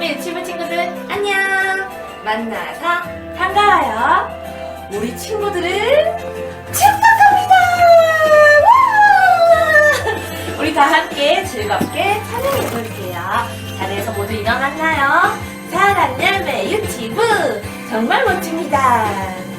지금의 유튜브 친구들 안녕! 만나서 반가워요! 우리 친구들을 축복합니다! 와! 우리 다 함께 즐겁게 참여해볼게요. 자리에서 모두 일어났나요? 사랑 열매 유튜브 정말 멋집니다.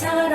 time.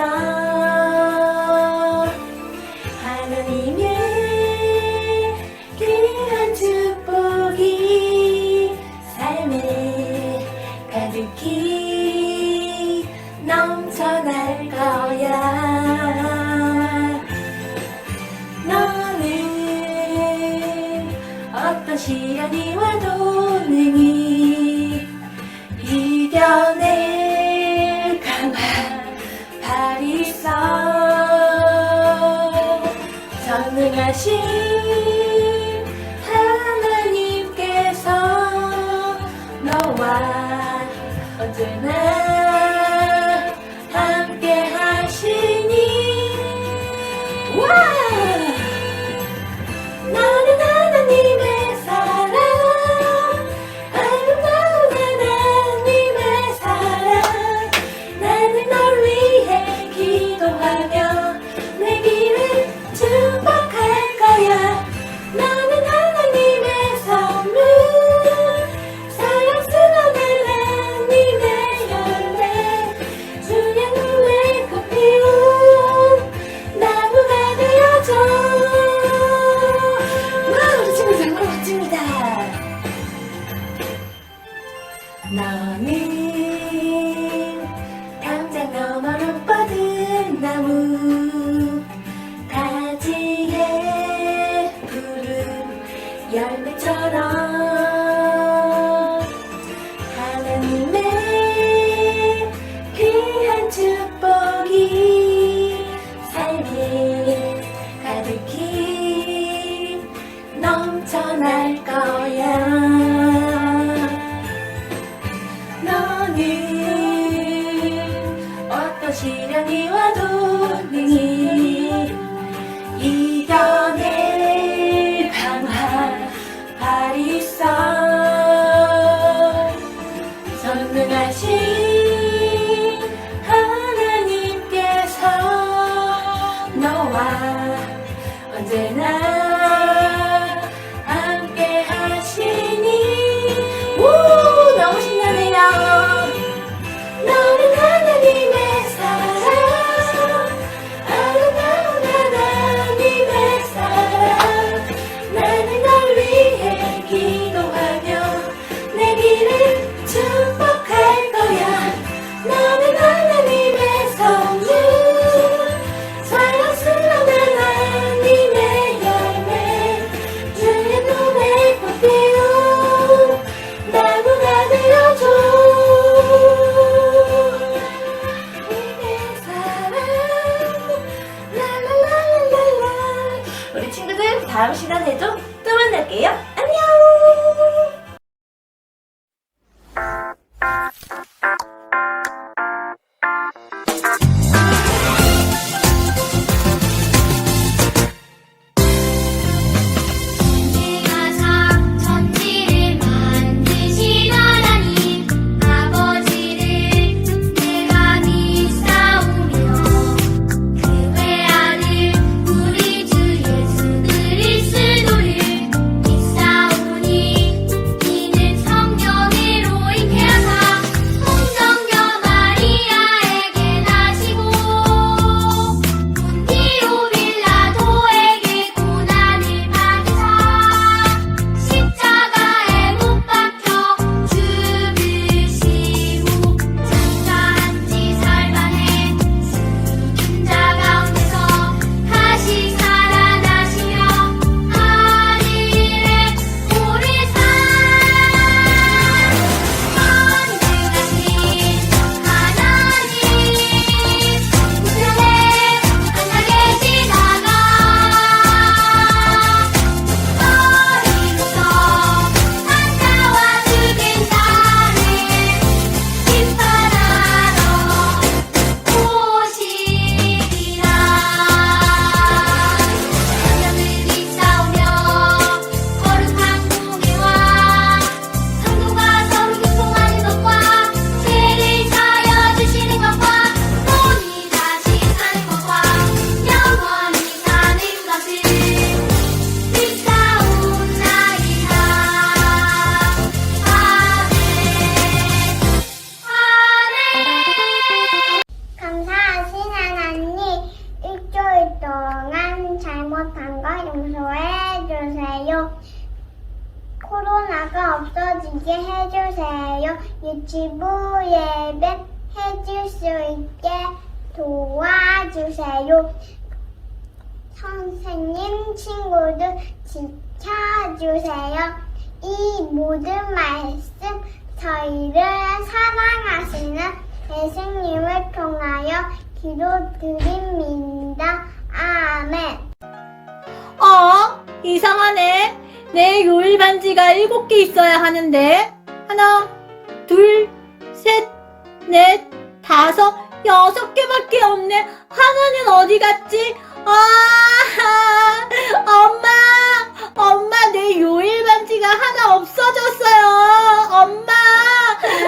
너와. 언제나 다음 시간에도 또 만날게요. 예배 해줄 수 있게 도와주세요. 선생님, 친구들 지켜주세요. 이 모든 말씀 저희를 사랑하시는 예수님을 통하여 기도드립니다. 아멘. 어? 이상하네. 내 요일 반지가 일곱 개 있어야 하는데. 하나, 둘, 셋, 넷, 다섯, 여섯 개밖에 없네. 하나는 어디 갔지? 아, 엄마, 엄마, 내 요일 반지가 하나 없어졌어요. 엄마,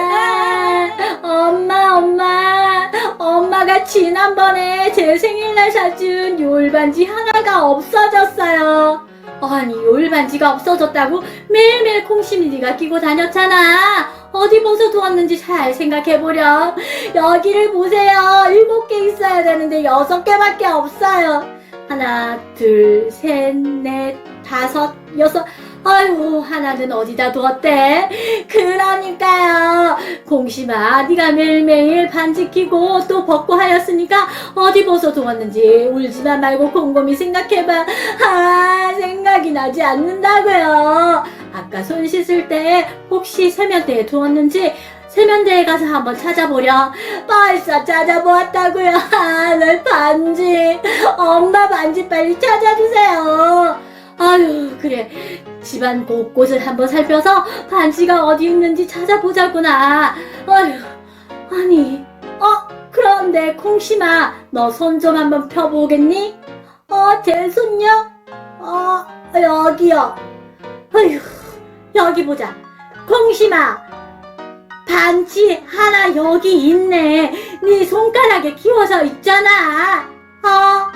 아, 엄마, 엄마, 엄마가 지난번에 제 생일날 사준 요일 반지 하나가 없어졌어요. 아니, 요일 반지가 없어졌다고 매일매일 콩심이니가 끼고 다녔잖아. 어디 벗어 두었는지 잘 생각해보렴. 여기를 보세요. 일곱 개 있어야 되는데 여섯 개밖에 없어요. 하나, 둘, 셋, 넷, 다섯, 여섯. 아이고, 하나는 어디다 두었대? 그러니까요. 공심아, 네가 매일매일 반지 끼고 또 벗고 하였으니까 어디 벗어 두었는지 울지만 말고 곰곰이 생각해봐. 아, 생각이 나지 않는다고요. 아까 손 씻을 때 혹시 세면대에 두었는지 세면대에 가서 한번 찾아보렴. 벌써 찾아보았다고요. 아, 내 반지. 엄마 반지 빨리 찾아주세요. 아유, 그래. 집안 곳곳을 한번 살펴서 반지가 어디 있는지 찾아보자꾸나. 아유, 아니, 어, 그런데 콩심아, 너 손 좀 한번 펴보겠니? 어, 제 손요? 어, 여기요. 아휴, 여기 보자. 콩심아, 반지 하나 여기 있네. 네 손가락에 끼워져 있잖아. 어,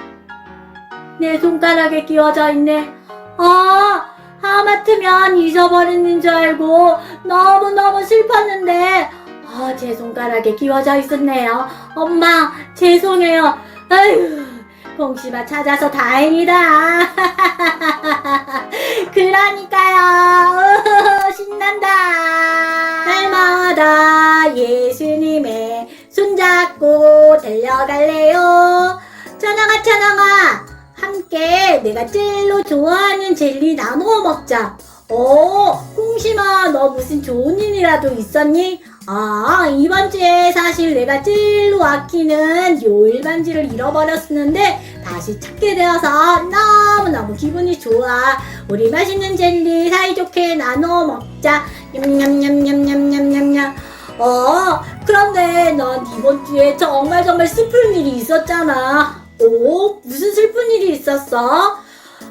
내 손가락에 끼워져 있네. 어, 하마터면 잊어버리는 줄 알고 너무너무 슬펐는데, 아, 제 손가락에 끼워져 있었네요. 엄마, 죄송해요. 아휴, 공심아 찾아서 다행이다. 그러니까요. 신난다. 날마다 예수님의 손잡고 달려갈래요. 찬양아, 찬양아. 함께 내가 제일로 좋아하는 젤리 나눠 먹자. 어, 홍심아, 너 무슨 좋은 일이라도 있었니? 아, 이번 주에 사실 내가 제일로 아끼는 요일반지를 잃어버렸었는데 다시 찾게 되어서 너무너무 기분이 좋아. 우리 맛있는 젤리 사이좋게 나눠 먹자. 냠냠냠냠냠냠냠. 어, 그런데 넌 이번 주에 정말 정말 슬픈 일이 있었잖아. 오, 무슨 슬픈 일이 있었어?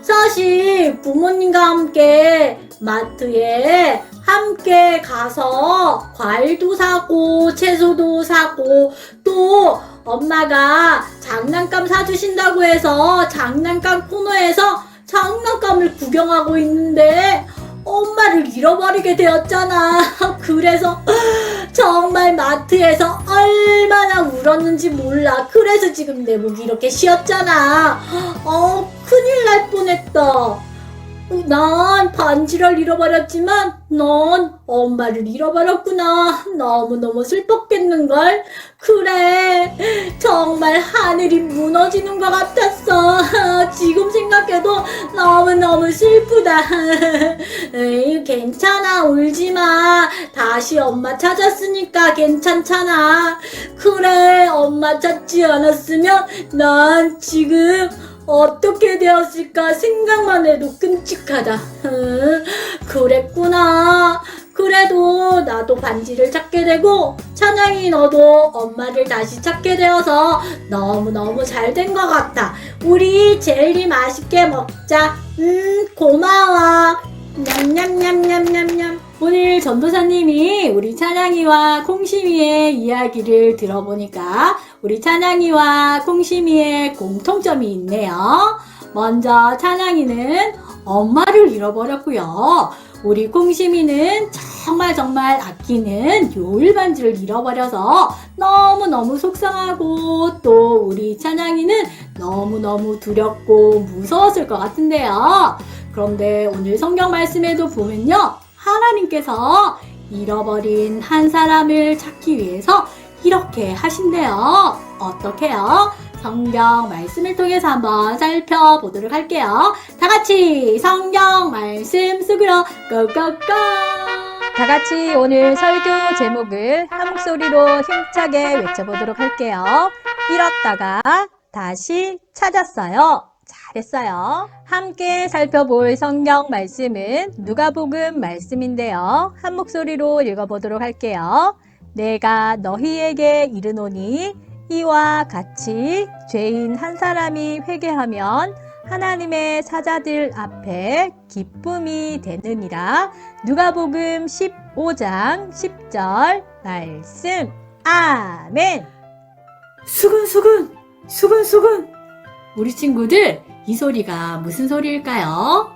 사실 부모님과 함께 마트에 함께 가서 과일도 사고 채소도 사고 또 엄마가 장난감 사주신다고 해서 장난감 코너에서 장난감을 구경하고 있는데 엄마를 잃어버리게 되었잖아. 그래서 정말 마트에서 얼마나 울었는지 몰라. 그래서 지금 내 목이 이렇게 쉬었잖아. 어, 큰일 날 뻔했다. 난 반지를 잃어버렸지만 넌 엄마를 잃어버렸구나. 너무너무 슬펐겠는걸? 그래. 정말 하늘이 무너지는 것 같았어. 지금 생각해도 너무너무 슬프다. 에이, 괜찮아. 울지 마. 다시 엄마 찾았으니까 괜찮잖아. 그래. 엄마 찾지 않았으면 난 지금 어떻게 되었을까 생각만 해도 끔찍하다. 응, 그랬구나. 그래도 나도 반지를 찾게 되고 찬양이 너도 엄마를 다시 찾게 되어서 너무너무 잘 된 것 같아. 우리 젤리 맛있게 먹자. 음, 고마워. 냠냠냠냠냠냠. 오늘 전도사님이 우리 찬양이와 콩심이의 이야기를 들어보니까 우리 찬양이와 콩심이의 공통점이 있네요. 먼저 찬양이는 엄마를 잃어버렸고요. 우리 콩심이는 정말 정말 아끼는 요일 반지를 잃어버려서 너무너무 속상하고 또 우리 찬양이는 너무너무 두렵고 무서웠을 것 같은데요. 그런데 오늘 성경 말씀에도 보면요. 하나님께서 잃어버린 한 사람을 찾기 위해서 이렇게 하신대요. 어떻게요? 성경 말씀을 통해서 한번 살펴보도록 할게요. 다 같이 성경 말씀 속으로 고고고! 다 같이 오늘 설교 제목을 한 목소리로 힘차게 외쳐보도록 할게요. 잃었다가 다시 찾았어요. 잘했어요. 함께 살펴볼 성경 말씀은 누가복음 말씀인데요. 한 목소리로 읽어보도록 할게요. 내가 너희에게 이르노니 이와 같이 죄인 한 사람이 회개하면 하나님의 사자들 앞에 기쁨이 되느니라. 누가복음 15장 10절 말씀. 아멘. 수근수근! 수근수근! 우리 친구들, 이 소리가 무슨 소리일까요?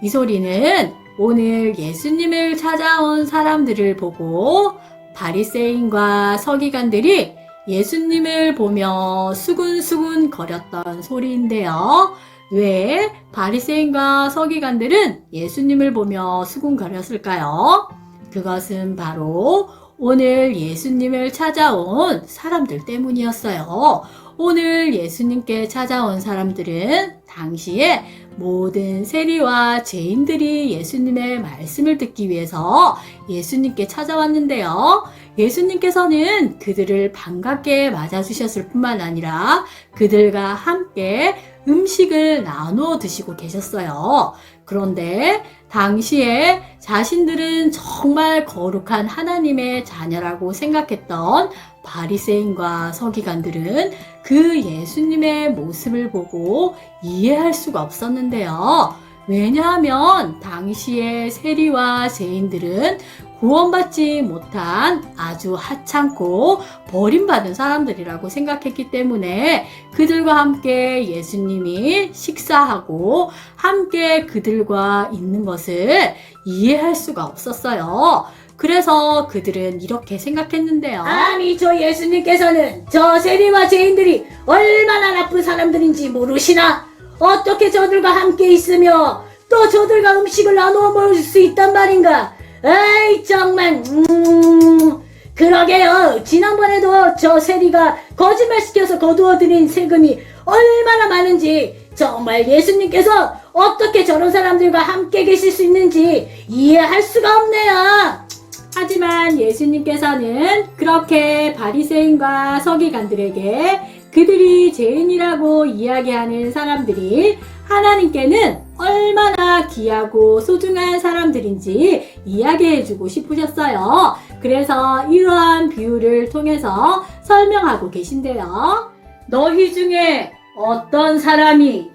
이 소리는 오늘 예수님을 찾아온 사람들을 보고 바리새인과 서기관들이 예수님을 보며 수근수근 거렸던 소리인데요. 왜 바리새인과 서기관들은 예수님을 보며 수군거렸을까요? 그것은 바로 오늘 예수님을 찾아온 사람들 때문이었어요. 오늘 예수님께 찾아온 사람들은 당시에 모든 세리와 죄인들이 예수님의 말씀을 듣기 위해서 예수님께 찾아왔는데요. 예수님께서는 그들을 반갑게 맞아주셨을 뿐만 아니라 그들과 함께 음식을 나누어 드시고 계셨어요. 그런데 당시에 자신들은 정말 거룩한 하나님의 자녀라고 생각했던 바리새인과 서기관들은 그 예수님의 모습을 보고 이해할 수가 없었는데요. 왜냐하면 당시의 세리와 죄인들은 구원받지 못한 아주 하찮고 버림받은 사람들이라고 생각했기 때문에 그들과 함께 예수님이 식사하고 함께 그들과 있는 것을 이해할 수가 없었어요. 그래서 그들은 이렇게 생각했는데요. 아니, 저 예수님께서는 저 세리와 죄인들이 얼마나 나쁜 사람들인지 모르시나? 어떻게 저들과 함께 있으며 또 저들과 음식을 나누어 먹을 수 있단 말인가? 에이, 정말, 음, 그러게요. 지난번에도 저 세리가 거짓말 시켜서 거두어들인 세금이 얼마나 많은지 정말 예수님께서 어떻게 저런 사람들과 함께 계실 수 있는지 이해할 수가 없네요. 하지만 예수님께서는 그렇게 바리새인과 서기관들에게 그들이 죄인이라고 이야기하는 사람들이 하나님께는 얼마나 귀하고 소중한 사람들인지 이야기해 주고 싶으셨어요. 그래서 이러한 비유를 통해서 설명하고 계신데요. 너희 중에 어떤 사람이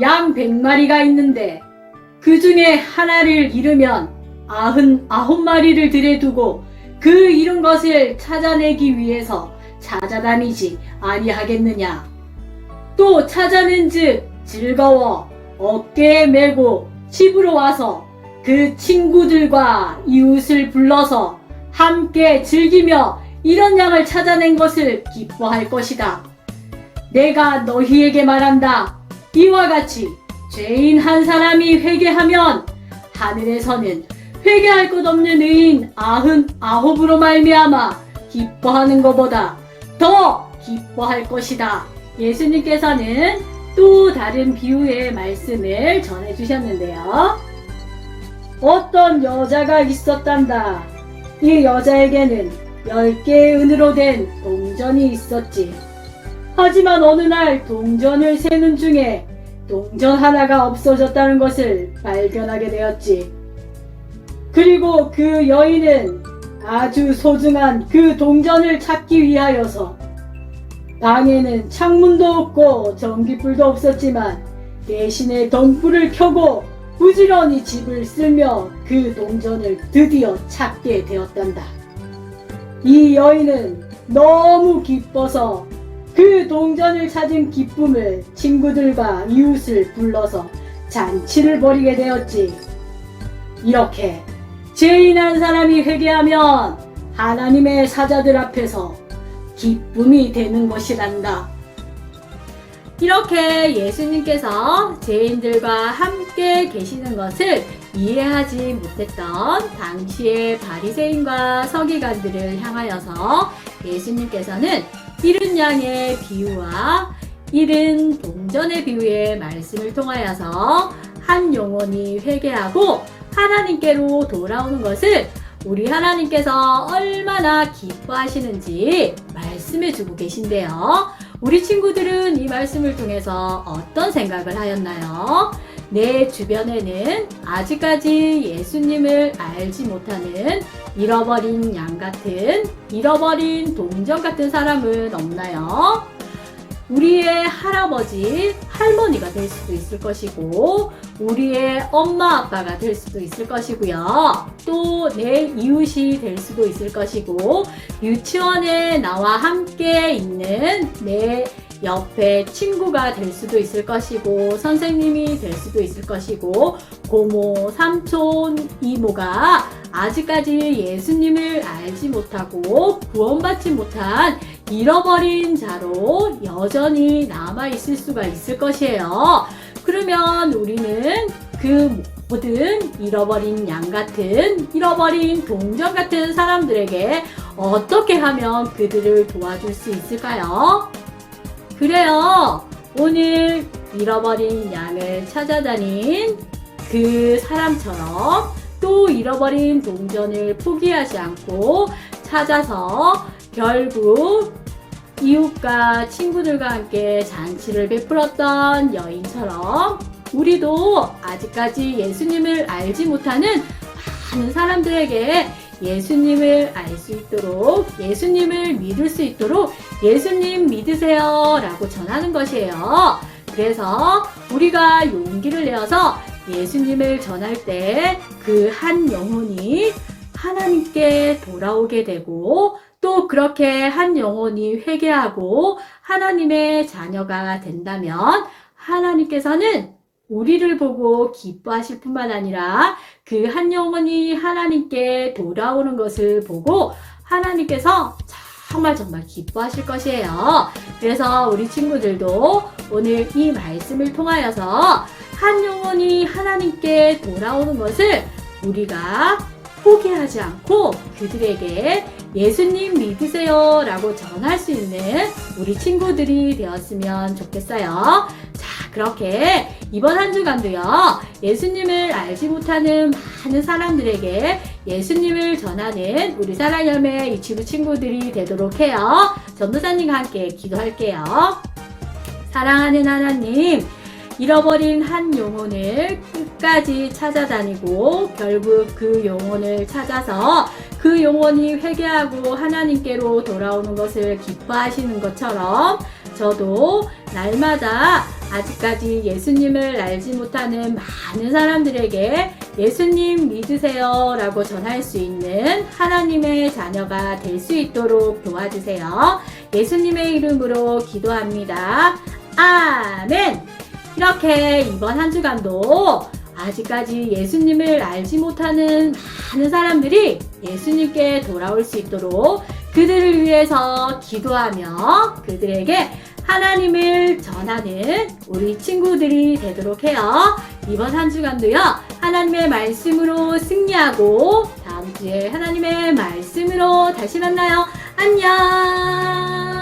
양 백마리가 있는데 그 중에 하나를 잃으면 아흔 아홉 마리를 들여두고 그 잃은 것을 찾아내기 위해서 찾아다니지 아니하겠느냐. 또 찾아낸 즉 즐거워 어깨에 메고 집으로 와서 그 친구들과 이웃을 불러서 함께 즐기며 이런 양을 찾아낸 것을 기뻐할 것이다. 내가 너희에게 말한다. 이와 같이 죄인 한 사람이 회개하면 하늘에서는 회개할 것 없는 의인 아흔 아홉으로 말미암아 기뻐하는 것보다 더 기뻐할 것이다. 예수님께서는 또 다른 비유의 말씀을 전해주셨는데요. 어떤 여자가 있었단다. 이 여자에게는 열 개의 은으로 된 동전이 있었지. 하지만 어느 날 동전을 세는 중에 동전 하나가 없어졌다는 것을 발견하게 되었지. 그리고 그 여인은 아주 소중한 그 동전을 찾기 위하여서 방에는 창문도 없고 전기불도 없었지만 대신에 덩불을 켜고 부지런히 집을 쓸며 그 동전을 드디어 찾게 되었단다. 이 여인은 너무 기뻐서 그 동전을 찾은 기쁨을 친구들과 이웃을 불러서 잔치를 벌이게 되었지. 이렇게 죄인 한 사람이 회개하면 하나님의 사자들 앞에서 기쁨이 되는 것이란다. 이렇게 예수님께서 죄인들과 함께 계시는 것을 이해하지 못했던 당시의 바리새인과 서기관들을 향하여서 예수님께서는 이른 양의 비유와 이른 동전의 비유의 말씀을 통하여서 한 영혼이 회개하고 하나님께로 돌아오는 것을 우리 하나님께서 얼마나 기뻐하시는지 말씀해 주고 계신데요. 우리 친구들은 이 말씀을 통해서 어떤 생각을 하였나요? 내 주변에는 아직까지 예수님을 알지 못하는 잃어버린 양 같은, 잃어버린 동전 같은 사람은 없나요? 우리의 할아버지, 할머니가 될 수도 있을 것이고, 우리의 엄마, 아빠가 될 수도 있을 것이고요. 또 내 이웃이 될 수도 있을 것이고, 유치원에 나와 함께 있는 내 옆에 친구가 될 수도 있을 것이고, 선생님이 될 수도 있을 것이고, 고모, 삼촌, 이모가 아직까지 예수님을 알지 못하고 구원받지 못한 잃어버린 자로 여전히 남아있을 수가 있을 것이에요. 그러면 우리는 그 모든 잃어버린 양 같은, 잃어버린 동전 같은 사람들에게 어떻게 하면 그들을 도와줄 수 있을까요? 그래요. 오늘 잃어버린 양을 찾아다닌 그 사람처럼 또 잃어버린 동전을 포기하지 않고 찾아서 결국 이웃과 친구들과 함께 잔치를 베풀었던 여인처럼 우리도 아직까지 예수님을 알지 못하는 많은 사람들에게 예수님을 알 수 있도록 예수님을 믿을 수 있도록 예수님 믿으세요 라고 전하는 것이에요. 그래서 우리가 용기를 내어서 예수님을 전할 때 그 한 영혼이 하나님께 돌아오게 되고 또 그렇게 한 영혼이 회개하고 하나님의 자녀가 된다면 하나님께서는 우리를 보고 기뻐하실 뿐만 아니라 그 한 영혼이 하나님께 돌아오는 것을 보고 하나님께서 정말 정말 기뻐하실 것이에요. 그래서 우리 친구들도 오늘 이 말씀을 통하여서 한 영혼이 하나님께 돌아오는 것을 우리가 포기하지 않고 그들에게 예수님 믿으세요 라고 전할 수 있는 우리 친구들이 되었으면 좋겠어요. 자, 그렇게 이번 한 주간도요, 예수님을 알지 못하는 많은 사람들에게 예수님을 전하는 우리 사랑열매 유치부 친구들이 되도록 해요. 전도사님과 함께 기도할게요. 사랑하는 하나님, 잃어버린 한 영혼을 끝까지 찾아다니고 결국 그 영혼을 찾아서 그 영혼이 회개하고 하나님께로 돌아오는 것을 기뻐하시는 것처럼 저도 날마다 아직까지 예수님을 알지 못하는 많은 사람들에게 예수님 믿으세요 라고 전할 수 있는 하나님의 자녀가 될 수 있도록 도와주세요. 예수님의 이름으로 기도합니다. 아멘! 이렇게 이번 한 주간도 아직까지 예수님을 알지 못하는 많은 사람들이 예수님께 돌아올 수 있도록 그들을 위해서 기도하며 그들에게 하나님을 전하는 우리 친구들이 되도록 해요. 이번 한 주간도요, 하나님의 말씀으로 승리하고 다음 주에 하나님의 말씀으로 다시 만나요. 안녕!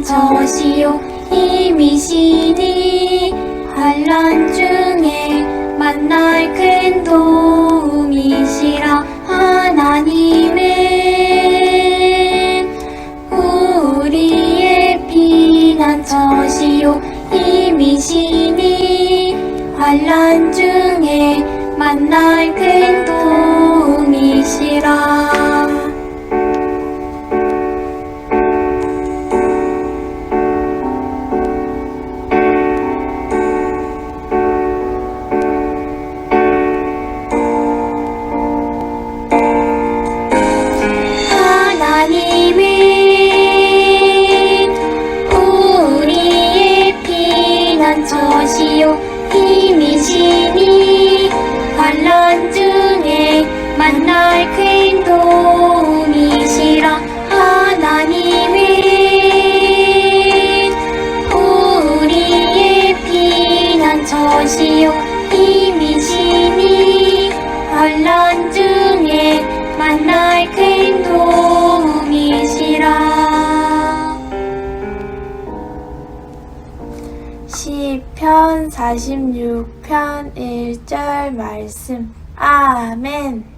저시요. 이미시니 환란 중에 만날 큰 도움이시라. 하나님은 우리의 피난처시요. 이미시니 환란 중에 만날 하 46편 1절 말씀. 아멘.